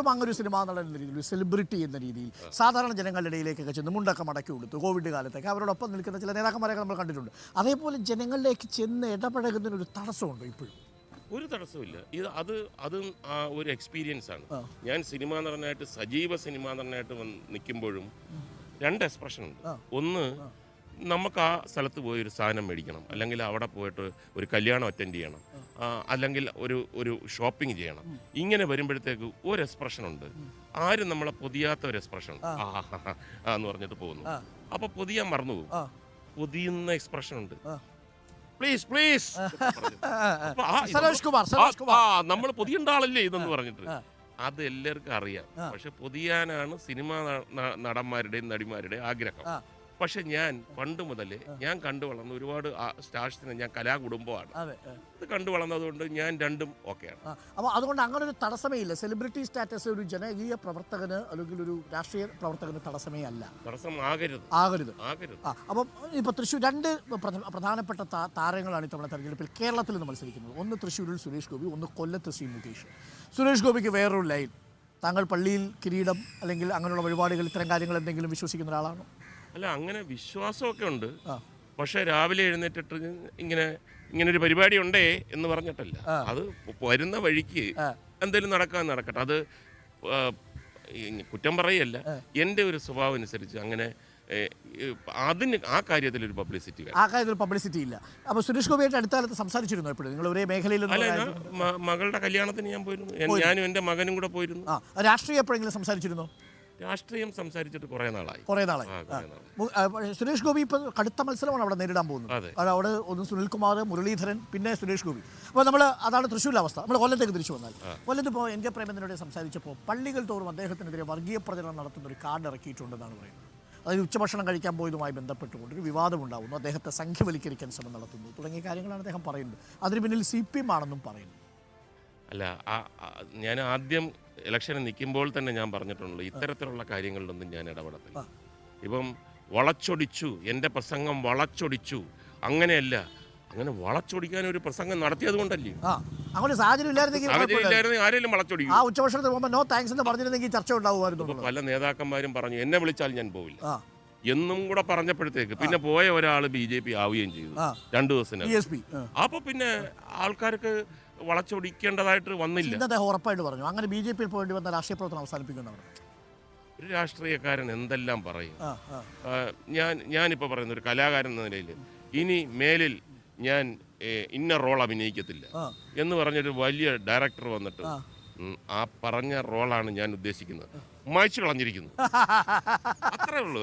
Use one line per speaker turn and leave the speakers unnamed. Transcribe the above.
ഇപ്പോഴും അങ്ങനെ ഒരു സിനിമാ നടൻ എന്ന രീതിയിൽ ഒരു സെലിബ്രിറ്റി എന്ന രീതിയിൽ സാധാരണ ജനങ്ങളുടെ ഇടയിലേക്കൊക്കെ ചെന്ന് മുണ്ടൊക്കെ മടക്കി കൊടുത്തു കോവിഡ് കാലത്തൊക്കെ അവരോടൊപ്പം നിൽക്കുന്ന ചില നേതാക്കന്മാരൊക്കെ നമ്മൾ കണ്ടിട്ടുണ്ട്. അതേപോലെ ജനങ്ങളിലേക്ക് ചെന്ന് ഇടപഴകുന്നതിന് ഒരു തടസ്സമുണ്ടോ ഇപ്പോഴും?
ഒരു തടസ്സമില്ല ഇത് അത് അതും ആ ഒരു എക്സ്പീരിയൻസ് ആണ്. ഞാൻ സിനിമാ നടനായിട്ട് സജീവ സിനിമാ നടനായിട്ട് നിൽക്കുമ്പോഴും രണ്ട് എക്സ്പ്രഷൻ ഉണ്ട്. ഒന്ന് നമുക്ക് ആ സ്ഥലത്ത് പോയി ഒരു സാധനം മേടിക്കണം. അല്ലെങ്കിൽ അവിടെ പോയിട്ട് ഒരു കല്യാണം അറ്റൻഡ് ചെയ്യണം. അല്ലെങ്കിൽ ഒരു ഒരു ഷോപ്പിംഗ് ചെയ്യണം. ഇങ്ങനെ വരുമ്പോഴത്തേക്ക് ഒരു എക്സ്പ്രഷൻ ഉണ്ട്. ആരും നമ്മളെ പൊതിയാത്ത ഒരു എക്സ്പ്രഷൻ എന്ന് പറഞ്ഞിട്ട് പോകുന്നു. അപ്പൊ പൊതിയാൻ മറന്നു പോകും.
ആ.
പൊതിയുന്ന എക്സ്പ്രഷൻ ഉണ്ട്. പ്ലീസ് പ്ലീസ് നമ്മൾ പൊതിയേണ്ട ആളല്ലേ ഇതെന്ന് പറഞ്ഞിട്ട്. അത് എല്ലാവർക്കും അറിയാം. പക്ഷെ പൊതിയാനാണ് സിനിമാ നടന്മാരുടെയും നടിമാരുടെയും ആഗ്രഹം. പക്ഷെ ഞാൻ പണ്ട് മുതലേ ഞാൻ കണ്ടു വളർന്ന ഒരുപാട് സ്റ്റാർസിനെ ഞാൻ കലാകുടുംബമാണ്. ഇത് കണ്ടു വളർന്നതുകൊണ്ട് ഞാൻ രണ്ടും ഓക്കെയാണ്.
ആണ് അപ്പോൾ അതുകൊണ്ട് അങ്ങനെ ഒരു തടസ്സമേ ഇല്ല സെലിബ്രിറ്റി സ്റ്റാറ്റസ് ഒരു ജനകീയ പ്രവർത്തകന് അല്ലെങ്കിൽ ഒരു രാഷ്ട്രീയ പ്രവർത്തകന് തടസ്സമേ അല്ല.
തടസ്സം ആകരുത്.
ആകരുത്.
ആകരുത്
ആ അപ്പം ഇപ്പോൾ തൃശ്ശൂർ രണ്ട് പ്രധാനപ്പെട്ട താരങ്ങളാണ് ഇത്തവണ തെരഞ്ഞെടുപ്പിൽ കേരളത്തിൽ നിന്ന് മത്സരിക്കുന്നത്. ഒന്ന് തൃശ്ശൂരിൽ സുരേഷ് ഗോപി ഒന്ന് കൊല്ലത്ത് ശ്രീ മുകേഷ്. സുരേഷ് ഗോപിക്ക് വേറൊരു ലൈൻ. താങ്കൾ പള്ളിയിൽ കിരീടം അല്ലെങ്കിൽ അങ്ങനെയുള്ള വഴിപാടുകൾ ഇത്തരം കാര്യങ്ങൾ എന്തെങ്കിലും വിശ്വസിക്കുന്ന ഒരാളാണോ?
അല്ല അങ്ങനെ വിശ്വാസമൊക്കെ ഉണ്ട്. പക്ഷേ രാവിലെ എഴുന്നേറ്റിട്ട് ഇങ്ങനെ ഇങ്ങനെ ഒരു പരിപാടി ഉണ്ടേ എന്ന് പറഞ്ഞിട്ടല്ല. അത് വരുന്ന വഴിക്ക് എന്തെങ്കിലും നടക്കാൻ നടക്കട്ടെ. അത് കുറ്റം പറയല്ല. എന്റെ ഒരു സ്വഭാവം അനുസരിച്ച് അങ്ങനെ അതിന് ആ കാര്യത്തിൽ ഒരു പബ്ലിസിറ്റി
ആ കാര്യത്തിൽ പബ്ലിസിറ്റി ഇല്ല. അപ്പോൾ സുരേഷ് ഗോപിയായിട്ട് അടുത്ത കാലത്ത് സംസാരിച്ചിരുന്നു എപ്പോഴും നിങ്ങൾ ഒരേ മേഖലയിൽ
മകളുടെ കല്യാണത്തിന് ഞാൻ പോയിരുന്നു. ഞാനും എന്റെ മകനും കൂടെ പോയിരുന്നു.
രാഷ്ട്രീയം എപ്പോഴെങ്കിലും സംസാരിച്ചിരുന്നോ?
രാഷ്ട്രീയം സംസാരിച്ചിട്ട് കുറേ നാളായി.
കുറേ
നാളായി.
സുരേഷ് ഗോപി ഇപ്പോൾ കടുത്ത മത്സരമാണ് അവിടെ നേരിടാൻ പോകുന്നത്. അവിടെ ഒന്ന് സുനിൽകുമാർ മുരളീധരൻ പിന്നെ സുരേഷ് ഗോപി. അപ്പോൾ നമ്മൾ അതാണ് തൃശ്ശൂരിലെ അവസ്ഥ. നമ്മൾ കൊല്ലത്തേക്ക് തിരിച്ചു വന്നാൽ. കൊല്ലത്ത് ഇപ്പോൾ എൻ കെ പ്രേമചന്ദ്രനോട് സംസാരിച്ചപ്പോൾ പള്ളികൾ തോറും അദ്ദേഹത്തിനെതിരെ വർഗീയ പ്രചരണം നടത്തുന്ന ഒരു കാർഡ് ഇറക്കിയിട്ടുണ്ടെന്നാണ് പറയുന്നത്. അതായത് ഉച്ചഭക്ഷണം കഴിക്കാൻ പോയതുമായി ബന്ധപ്പെട്ടുകൊണ്ട് ഒരു വിവാദമുണ്ടാകുന്നു അദ്ദേഹത്തെ സംഖ്യവൽക്കരിക്കാൻ ശ്രമം നടത്തുന്നു. തുടങ്ങിയ കാര്യങ്ങളാണ് അദ്ദേഹം പറയുന്നത്. അതിന് പിന്നിൽ സി പി എം ആണെന്നും പറയുന്നു.
അല്ല ഞാൻ ആദ്യം ഇലക്ഷന് നിൽക്കുമ്പോൾ തന്നെ ഞാൻ പറഞ്ഞിട്ടുള്ളൂ ഇത്തരത്തിലുള്ള കാര്യങ്ങളിലൊന്നും ഞാൻ ഇടപെടത്തില്ല. ഇപ്പം വളച്ചൊടിച്ചു എന്റെ പ്രസംഗം വളച്ചൊടിച്ചു അങ്ങനെയല്ല. അങ്ങനെ വളച്ചൊടിക്കാൻ ഒരു പ്രസംഗം നടത്തിയത് കൊണ്ടല്ലേ?
അങ്ങനെ സാഹചര്യം ഇല്ലായിരുന്നെങ്കിൽ
ആരെങ്കിലും വളച്ചൊടിക്കും.
ആ ഉച്ചഭക്ഷണത്തിന് പോകുമ്പോൾ നോ താങ്ക്സ് എന്ന് പറഞ്ഞിരുന്നെങ്കിൽ ചർച്ച ഉണ്ടാവുമായിരുന്നു
പല നേതാക്കന്മാരും പറഞ്ഞു എന്നെ വിളിച്ചാൽ ഞാൻ പോവില്ല. എന്നും കൂടെ പറഞ്ഞപ്പോഴത്തേക്ക് പിന്നെ പോയ ഒരാൾ ബി ജെ പി ആവുകയും ചെയ്തു. രണ്ടു
ദിവസം
അപ്പൊ പിന്നെ ആൾക്കാർക്ക് വളച്ചൊടിക്കേണ്ടതായിട്ട് വന്നില്ല.
ഇന്ന് അദ്ദേഹം ഉറപ്പായിട്ട് പറഞ്ഞു. അങ്ങനെ ബി ജെ പിയിൽ പോകേണ്ടി വന്ന രാഷ്ട്രീയ പ്രവർത്തനം അവസാനിപ്പിക്കുന്നവർ
ഒരു രാഷ്ട്രീയക്കാരൻ എന്തെല്ലാം പറയും? ഞാൻ ഞാനിപ്പോൾ പറയുന്ന ഒരു കലാകാരൻ എന്ന നിലയിൽ ഇനി മേലിൽ ഞാൻ ഇന്ന റോൾ അഭിനയിക്കത്തില്ല. എന്ന് പറഞ്ഞൊരു വലിയ ഡയറക്ടർ വന്നിട്ട്
ആ.
പറഞ്ഞ റോളാണ് ഞാൻ ഉദ്ദേശിക്കുന്നത്. മായ്ച്ചു കളഞ്ഞിരിക്കുന്നു. അത്രേ ഉള്ളൂ.